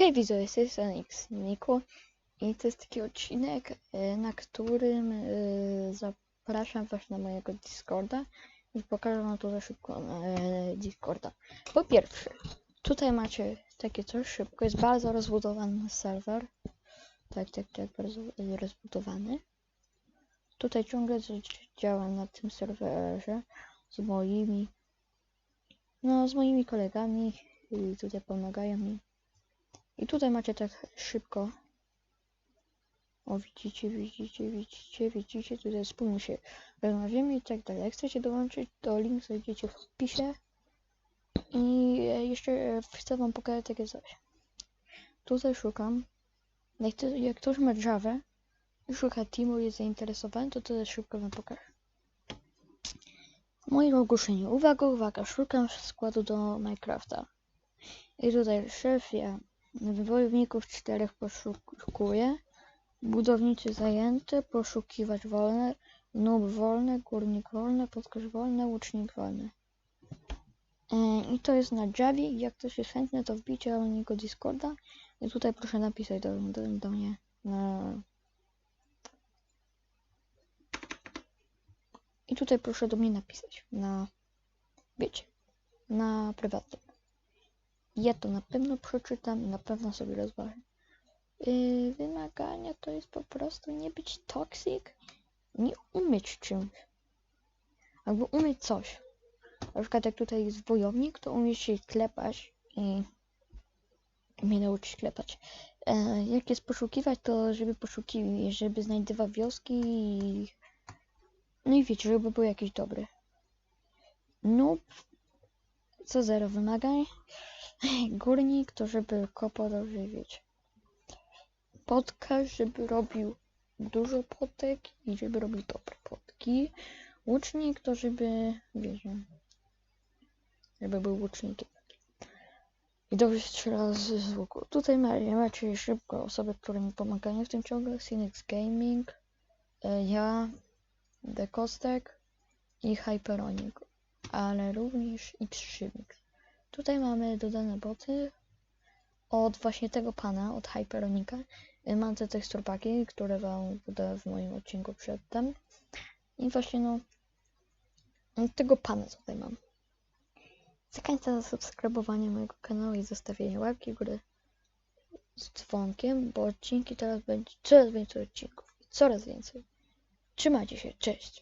Hej widzowie, z tej strony i to jest taki odcinek, e, na którym e, zapraszam was na mojego Discorda i pokażę wam to za szybko e, Discorda. Po pierwsze, tutaj macie takie coś szybko, jest bardzo rozbudowany serwer. Tak, tak, tak, bardzo rozbudowany. Tutaj ciągle coś działa na tym serwerze z moimi, no z moimi kolegami i tutaj pomagają mi. I tutaj macie tak szybko. O, widzicie, widzicie, widzicie, widzicie, tutaj wspólnie się rozmawiamy i tak dalej. Jak chcecie dołączyć, to link znajdziecie w opisie. I e, jeszcze e, chcę wam pokazać takie coś. Tutaj szukam. Jak, to, jak ktoś ma Java i szuka teamu, jest zainteresowany, to tutaj szybko wam pokażę. W moim ogłoszeniu. Uwaga, uwaga, szukam składu do Minecrafta. I tutaj szef ja Wojowników czterech poszukuje. Budowniczy zajęty, poszukiwać wolne, noob wolne, górnik wolny, podkreś wolny, łucznik wolny. E, I to jest na Javi. Jak ktoś jest chętny, to wbijcie do niego Discorda. I tutaj proszę napisać do, do, do mnie na... I tutaj proszę do mnie napisać na... Wiecie, na prywatnym. Ja to na pewno przeczytam na pewno sobie rozważę. Yy, wymagania to jest po prostu nie być toxic, nie umieć czymś. Albo umieć coś. Na przykład jak tutaj jest wojownik, to umie się klepać i mnie nauczyć klepać. E, jak jest poszukiwać, to żeby poszukiwać, żeby znajdował wioski i... No i wiecie, żeby był jakiś dobry. Noob, co zero wymagań. Górnik to żeby dobrze wiecie. Podkarz, żeby robił dużo potek i żeby robił dobre potki. Łucznik to żeby, wiecie, żeby był łucznikiem. I dobrze strzela z, z łuku. Tutaj macie, macie szybko osoby, które mi pomagają w tym ciągle. Cynex Gaming, e, ja, The Kostek i Hyperonic, ale również X3 Tutaj mamy dodane boty od właśnie tego pana, od Hyperonika. Y, Mam te teksturpaki, które wam podałem w moim odcinku przedtem. I właśnie no tego pana tutaj mam. Zachęcam za subskrybowanie mojego kanału i zostawienie łapki w górę z dzwonkiem, bo odcinki teraz będzie coraz więcej odcinków. Coraz więcej. Trzymajcie się, cześć!